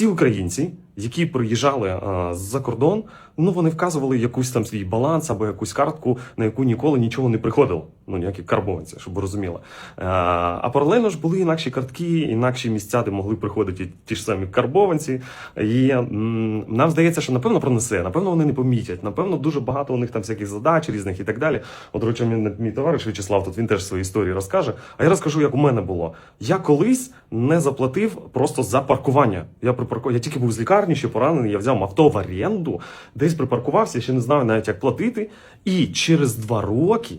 всі українці, які приїжджали е, з-за кордон, ну вони вказували якусь там свій баланс або якусь картку, на яку ніколи нічого не приходило. Ну ніякі карбованці, щоб ви розуміли. Е, а паралельно ж були інакші картки, інакші місця, де могли приходити ті ж самі карбованці. І нам здається, що напевно пронесе, напевно, вони не помітять. Напевно, дуже багато у них там всяких задач різних і так далі. От, речі, мій, товариш В'ячеслав, тут він теж свої історії розкаже. А я розкажу, як у мене було. Я колись не заплатив просто за паркування. Я припарку... я тільки був з лікарні, ще поранений. Я взяв авто в оренду, десь припаркувався, ще не знаю навіть як платити. І через два роки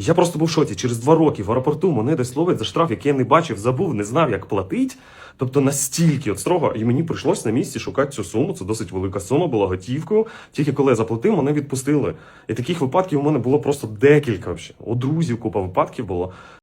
Я просто був в шоці. Через два роки в аеропорту мене десь ловить за штраф, який я не бачив, забув, не знав, як платить. Тобто настільки от строго, і мені прийшлось на місці шукати цю суму. Це досить велика сума, була готівкою. Тільки коли я заплатив, мене відпустили. І таких випадків у мене було просто декілька. Взагалі. У друзів купа випадків було.